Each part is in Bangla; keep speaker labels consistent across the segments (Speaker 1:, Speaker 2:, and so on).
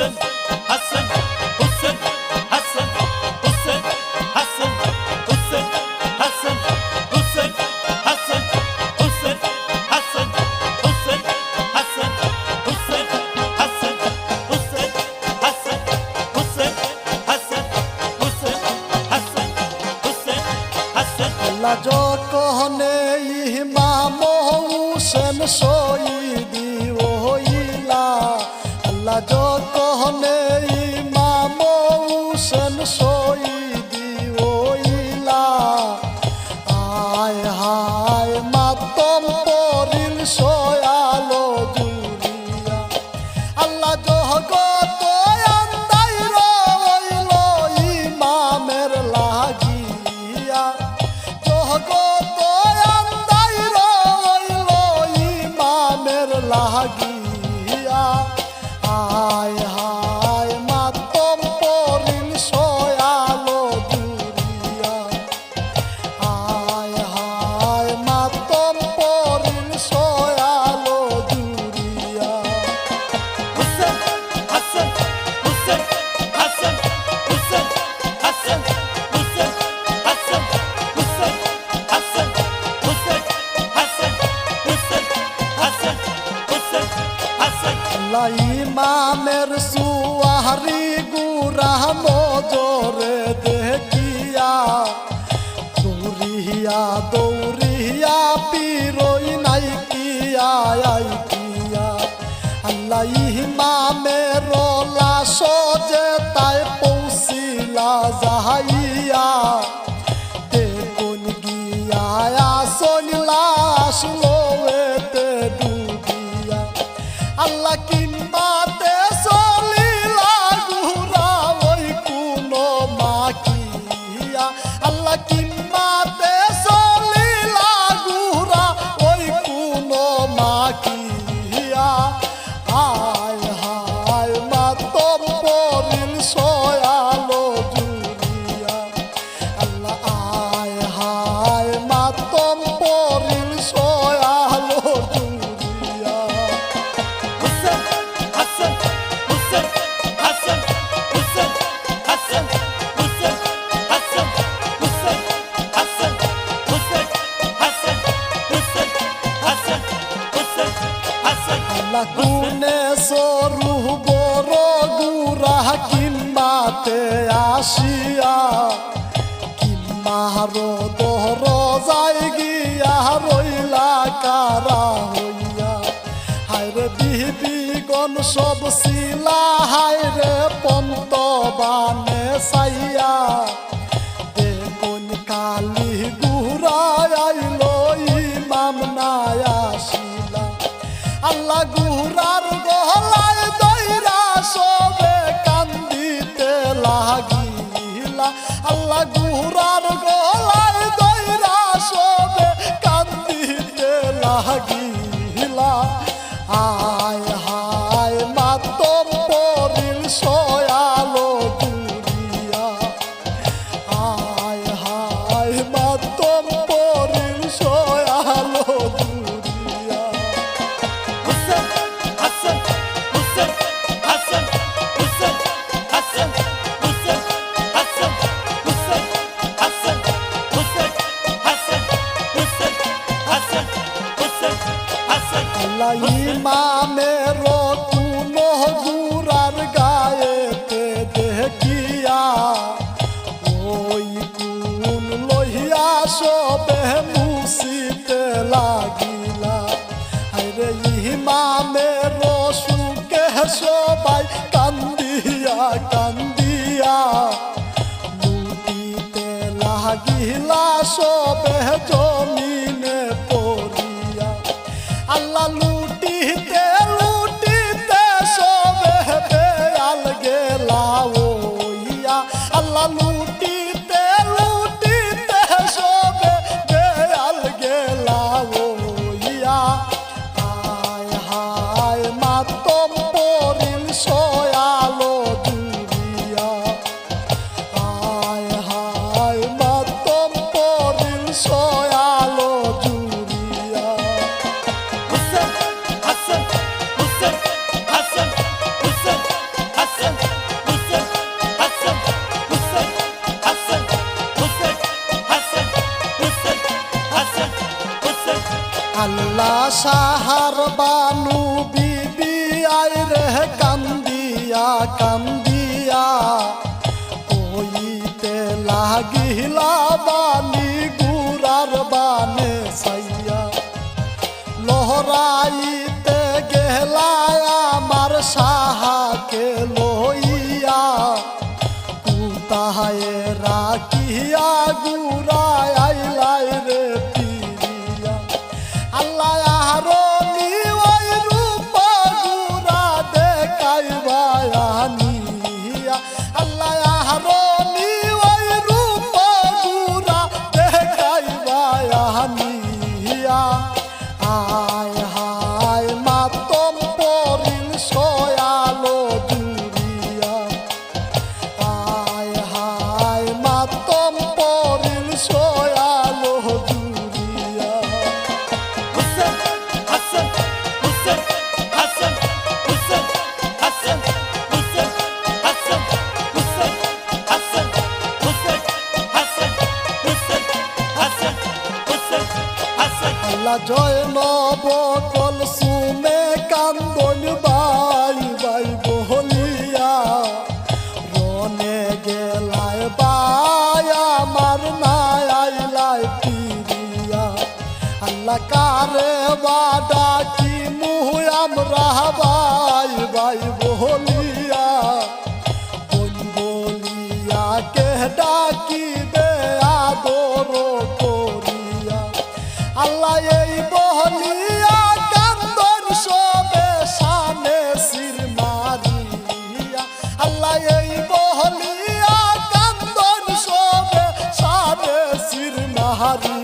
Speaker 1: Hassan, Hassan, Hussein, Hassan, Hussein, Hassan, Hussein, Hassan, Hussein, Hassan, Hussein, Hassan, Hussein, Hassan, Hussein, Hassan, Hussein, Hassan, Hussein, Hassan, Hussein, Hassan, Hussein, Hassan.
Speaker 2: Allah jod kohne imam
Speaker 1: Hussein soyi di ohila Allah jod
Speaker 2: Coco. ধানের সুয়ারি গুরামো কোনে সরু বড় গুরা কিম্বাতে আসিয়া, কিম্বা দহর যাই গিয়া রইলা কারা হইয়া। হায়রে বিহিবি গণ সব শিলা, হায়রে পন্ত লাগিলা
Speaker 1: আ oh, behemot. किया कम
Speaker 2: আল্লাহ জয় নব কলসুমে কান্দন বাড়ি। তাহারি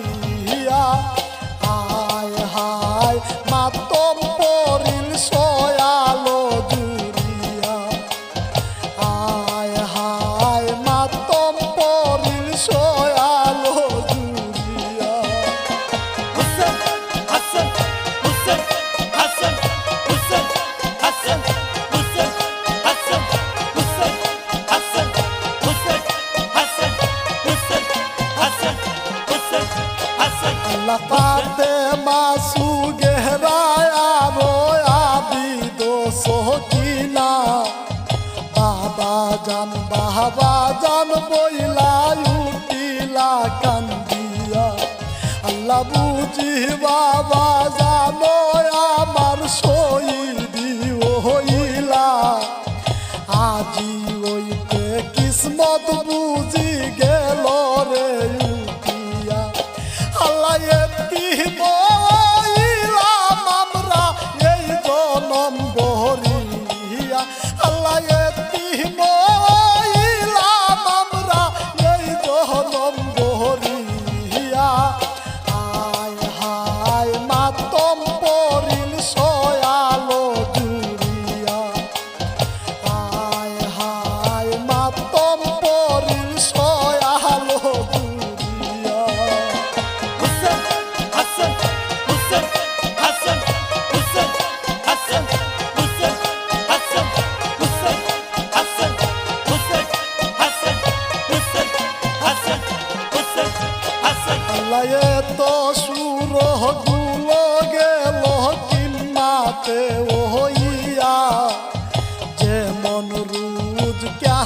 Speaker 2: લબુ જીવા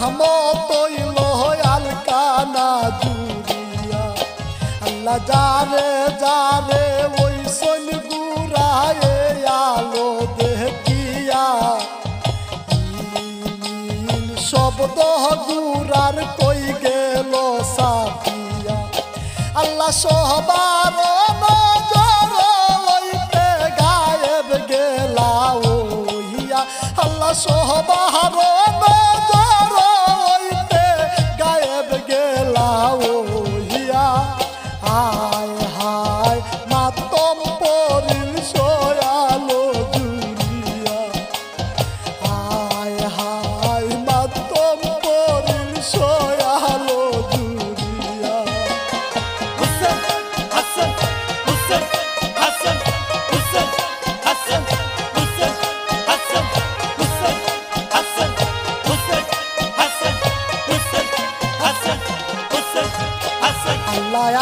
Speaker 2: রহমতই লহয়াল কানা জুরিয়া আল্লাহ যারে যারে ওই সন গুরায়ে আলো দেখিয়া। শব্দ গুরার কই গেল সাফিয়া। আল্লাহ সহবার নজর লইতে গায়েব গেলা ওহিয়া আল্লাহ সহবার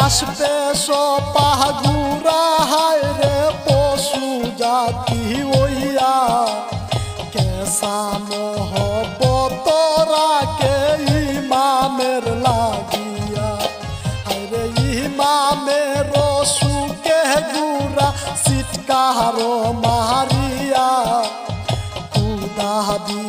Speaker 2: আসবে সপাহাগুরা হায়
Speaker 1: রে পশু জাতি ওইয়া কেসা মহবত রাখে ইমামের লাগিয়া। হায় রে ইমামের সুকে গুরা সিটকাহার
Speaker 2: মারিয়া। কুদাবি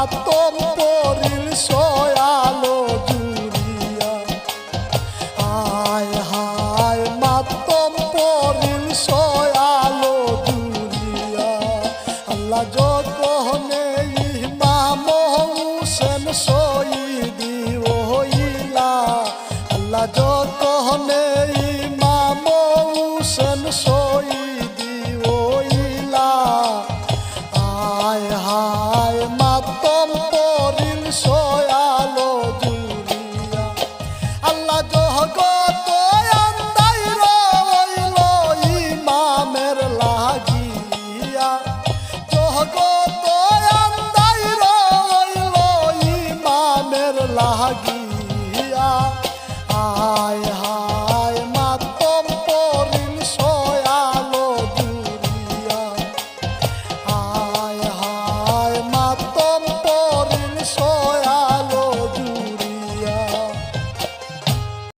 Speaker 2: 啊